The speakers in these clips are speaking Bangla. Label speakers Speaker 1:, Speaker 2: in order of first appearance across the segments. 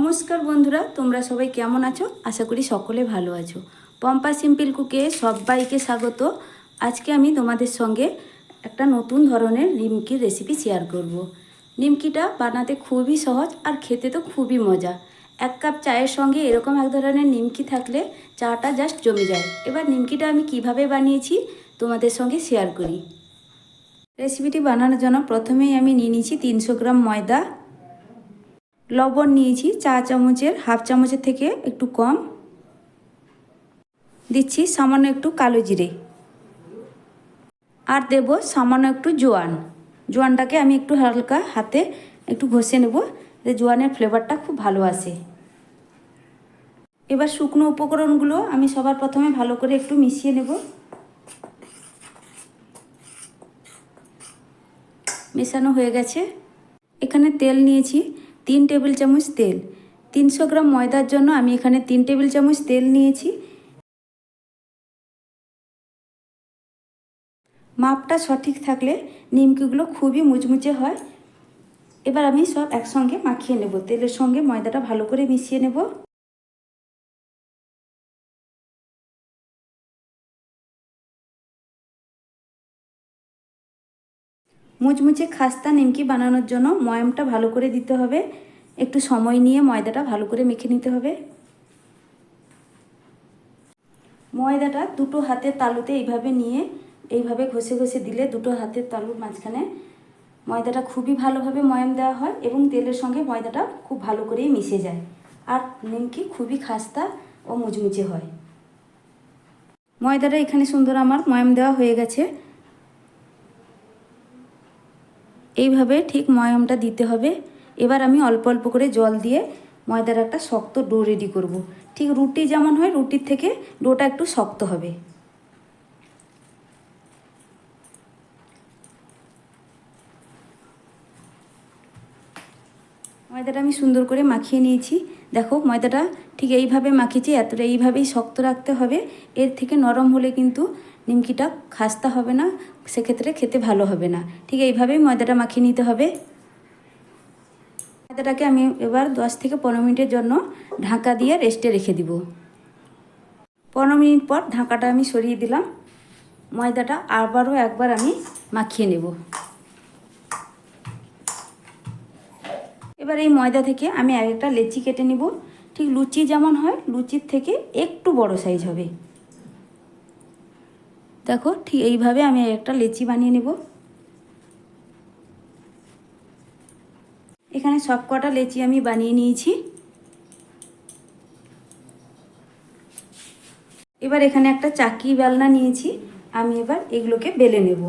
Speaker 1: নমস্কার বন্ধুরা, তোমরা সবাই কেমন আছো? আশা করি সকলে ভালো আছো। পম্পা সিম্পল কুকে সবাইকে স্বাগত। আজকে আমি তোমাদের সঙ্গে একটা নতুন ধরনের নিমকির রেসিপি শেয়ার করব। নিমকিটা বানাতে খুবই সহজ আর খেতে তো খুবই মজা। এক কাপ চায়ের সঙ্গে এরকম এক ধরনের নিমকি থাকলে চাটা জাস্ট জমে যায়। এবার নিমকিটা আমি কীভাবে বানিয়েছি তোমাদের সঙ্গে শেয়ার করি। রেসিপিটি বানানোর জন্য প্রথমেই আমি নিয়ে নিয়েছি তিনশো গ্রাম ময়দা লবণ নিয়েছি চা চামচের, হাফ চামচের থেকে একটু কম। দিচ্ছি সামান্য একটু কালো জিরে। আর দেব সামান্য একটু জোয়ান। জোয়ানটাকে আমি একটু হালকা হাতে একটু ঘষে নেব যে জোয়ানের ফ্লেভারটা খুব ভালো আসে। এবার শুকনো উপকরণগুলো আমি সবার প্রথমে ভালো করে একটু মিশিয়ে নেব। মেশানো হয়ে গেছে। এখানে তেল নিয়েছি তিন টেবিল চামচ তেল। তিনশো গ্রাম ময়দার জন্য আমি এখানে তিন টেবিল চামচ তেল নিয়েছি। মাপটা সঠিক থাকলে নিমকিগুলো খুবই মুচমুচে হয়। এবার আমি সব একসঙ্গে মাখিয়ে নেব। তেলের সঙ্গে ময়দাটা ভালো করে মিশিয়ে নেব। মুচমুচে খাস্তা নিমকি বানানোর জন্য ময়ামটা ভালো করে দিতে হবে। একটু সময় নিয়ে ময়দাটা ভালো করে মেখে নিতে হবে। ময়দাটা দুটো হাতের তালুতে এইভাবে নিয়ে, এইভাবে ঘষে ঘষে দিলে দুটো হাতের তালুর মাঝখানে ময়দাটা খুবই ভালোভাবে ময়াম দেওয়া হয় এবং তেলের সঙ্গে ময়দাটা খুব ভালো করেই মিশে যায়। আর নিমকি খুবই খাস্তা ও মুচমুচে হয়। ময়দাটা এখানে সুন্দর আমার ময়াম দেওয়া হয়ে গেছে। এইভাবে ঠিক ময়মটা দিতে হবে। এবার আমি অল্প অল্প করে জল দিয়ে ময়দার একটা শক্ত ডো রেডি করব। ঠিক রুটি যেমন হয় রুটির থেকে ডোটা একটু শক্ত হবে। ময়দাটা আমি সুন্দর করে মাখিয়ে নিয়েছি। দেখো ময়দাটা ঠিক এইভাবে মাখিয়েছি, এতটা এইভাবেই শক্ত রাখতে হবে। এর থেকে নরম হলে কিন্তু নিমকিটা খাস্তা হবে না, সেক্ষেত্রে খেতে ভালো হবে না। ঠিক এইভাবেই ময়দাটা মাখিয়ে নিতে হবে। ময়দাটাকে আমি এবার দশ থেকে পনেরো মিনিটের জন্য ঢাকা দিয়ে রেস্টে রেখে দিব। পনেরো মিনিট পর ঢাকাটা আমি সরিয়ে দিলাম। ময়দাটা আবারও একবার আমি মাখিয়ে নেব। এবার এই ময়দা থেকে আমি এক একটা লেচি কেটে নিব। ঠিক লুচি যেমন হয়, লুচির থেকে একটু বড় সাইজ হবে। দেখো, ঠিক এইভাবে আমি একটা লেচি বানিয়ে নেব। এখানে সব কটা লেচি আমি বানিয়ে নিয়েছি। এবার এখানে একটা চাকি বেলনা নিয়েছি, আমি এবার এগুলোকে বেলে নেব।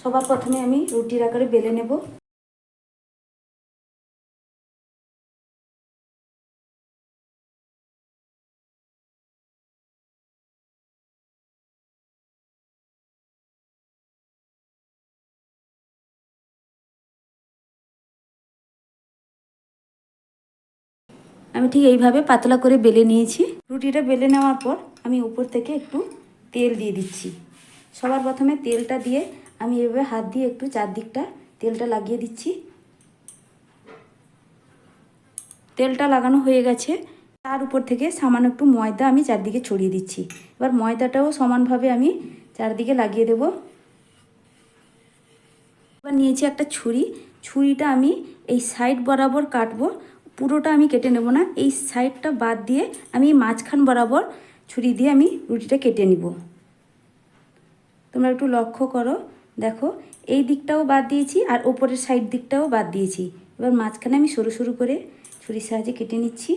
Speaker 1: সবার প্রথমে আমি রুটির আকারে বেলে নেব। আমি ঠিক এইভাবে পাতলা করে বেলে নিয়েছি। রুটিটা বেলে নেওয়ার পর আমি উপর থেকে একটু তেল দিয়ে দিচ্ছি। সবার প্রথমে তেলটা দিয়ে আমি এভাবে হাত দিয়ে একটু চারদিকটা তেলটা লাগিয়ে দিচ্ছি। তেলটা লাগানো হয়ে গেছে। তার উপর থেকে সামান্য একটু ময়দা আমি চারদিকে ছড়িয়ে দিচ্ছি। এবার ময়দাটাও সমানভাবে আমি চারদিকে লাগিয়ে দেব। এবার নিয়েছি একটা ছুরি। ছুরিটা আমি এই সাইড বরাবর কাটবো। পুরোটা আমি কেটে নেব না। এই সাইডটা বাদ দিয়ে আমি মাঝখান বরাবর ছুরি দিয়ে আমি রুটিটা কেটে নিব। তোমরা একটু লক্ষ্য করো, দেখো, এই দিকটাও বাদ দিয়েছি আর ওপরের সাইড দিকটাও বাদ দিয়েছি। এবার মাঝখানে আমি সরু সরু করে ছুরির সাহায্যে কেটে নিচ্ছি।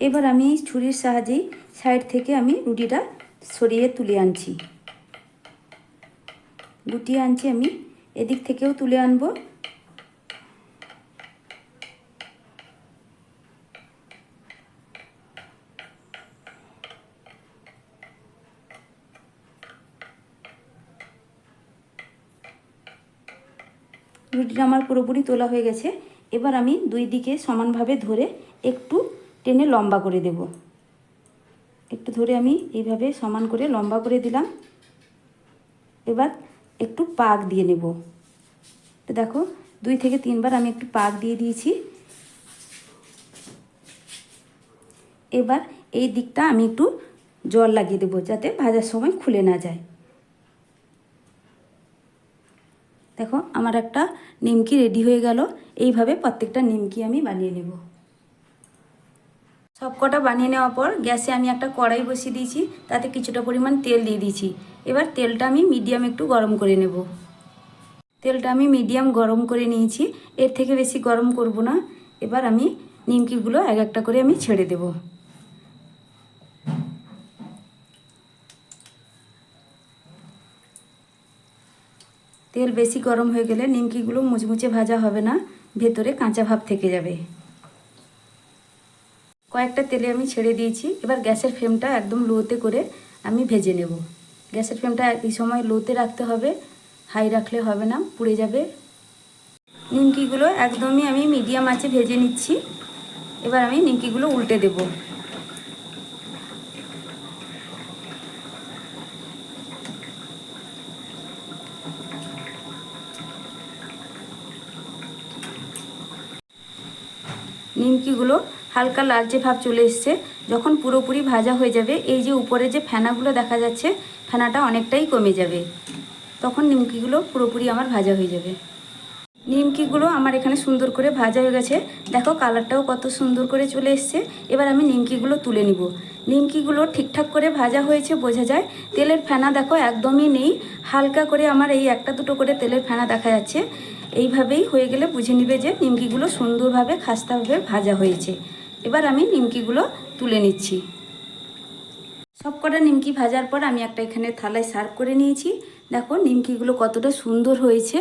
Speaker 1: এবার আমি ছুরির সাহায্যেই সাইড থেকে আমি রুটিটা সরিয়ে তুলে আনছি। গুটিয়ে আনছি আমি, এদিক থেকেও তুলে আনব। রুটিটা আমার পুরোপুরি তোলা হয়ে গেছে। এবার আমি দুই দিকে সমানভাবে ধরে একটু টেনে লম্বা করে দেব। একটু ধরে আমি এইভাবে সমান করে লম্বা করে দিলাম। এবার একটু পাক দিয়ে নেব। তো দেখো, দুই থেকে তিনবার আমি একটু পাক দিয়ে দিয়েছি। এবার এই দিকটা আমি একটু জল লাগিয়ে দেবো যাতে ভাজার সময় খুলে না যায়। দেখো, আমার একটা নিমকি রেডি হয়ে গেল। এইভাবে প্রত্যেকটা নিমকি আমি বানিয়ে নেব। সব কটা বানিয়ে নেওয়ার পর গ্যাসে আমি একটা কড়াই বসিয়ে দিয়েছি, তাতে কিছুটা পরিমাণ তেল দিয়ে দিয়েছি। এবার তেলটা আমি মিডিয়াম একটু গরম করে নেব। তেলটা আমি মিডিয়াম গরম করে নিয়েছি, এর থেকে বেশি গরম করব না। এবার আমি নিমকিগুলো এক একটা করে আমি ছেড়ে দেবো। তেল বেশি গরম হয়ে গেলে নিমকিগুলো মুচমুচে ভাজা হবে না, ভেতরে কাঁচা ভাব থেকে যাবে। কয়েকটা তেলে আমি ছেড়ে দিয়েছি। এবার গ্যাসের ফ্লেমটা একদম লোতে করে আমি ভেজে নেব। গ্যাসের ফ্লেমটা এই সময় লোতে রাখতে হবে, হাই রাখলে হবে না, পুড়ে যাবে। নিমকিগুলো একদমই আমি মিডিয়াম আঁচে ভেজে নিচ্ছি। এবার আমি নিমকিগুলো উল্টে দেবো। নিমকিগুলো হালকা লালচে ভাব চলে এসছে। যখন পুরোপুরি ভাজা হয়ে যাবে, এই যে উপরে যে ফেনাগুলো দেখা যাচ্ছে, ফেনাটা অনেকটাই কমে যাবে। তখন নিমকিগুলো পুরোপুরি আমার ভাজা হয়ে যাবে। নিমকিগুলো আমার এখানে সুন্দর করে ভাজা হয়ে গেছে। দেখো কালারটাও কত সুন্দর করে চলে এসছে। এবার আমি নিমকিগুলো তুলে নিব। নিমকিগুলো ঠিকঠাক করে ভাজা হয়েছে, বোঝা যায়। তেলের ফেনা দেখো একদমই নেই। হালকা করে আমার এই একটা দুটো করে তেলের ফেনা দেখা যাচ্ছে। এইভাবেই হয়ে গেলে বুঝে নিবে যে নিমকিগুলো সুন্দরভাবে, খাস্তাভাবে ভাজা হয়েছে। এবার আমি নিমকিগুলো তুলে নিচ্ছি। সব কটা নিমকি ভাজার পর আমি একটা এখানে থালায় সার্ভ করে নিয়েছি। দেখো নিমকিগুলো কতটা সুন্দর হয়েছে।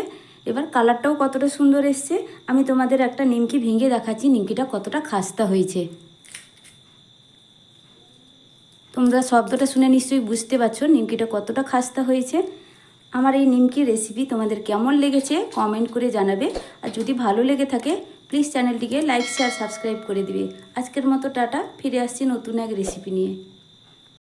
Speaker 1: এবার কালারটাও কতটা সুন্দর এসছে। আমি তোমাদের একটা নিমকি ভেঙে দেখাচ্ছি, নিমকিটা কতটা খাস্তা হয়েছে। তোমরা শব্দটা শুনে নিশ্চয়ই বুঝতে পারছ নিমকিটা কতটা খাস্তা হয়েছে। আমার এই নিমকি রেসিপি তোমাদের কেমন লেগেছে কমেন্ট করে জানাবে। আর যদি ভালো লেগে থাকে প্লিজ চ্যানেলটিকে লাইক শেয়ার সাবস্ক্রাইব করে দিবে। আজকের মতো টাটা, ফিরে আসছি নতুন এক রেসিপি নিয়ে।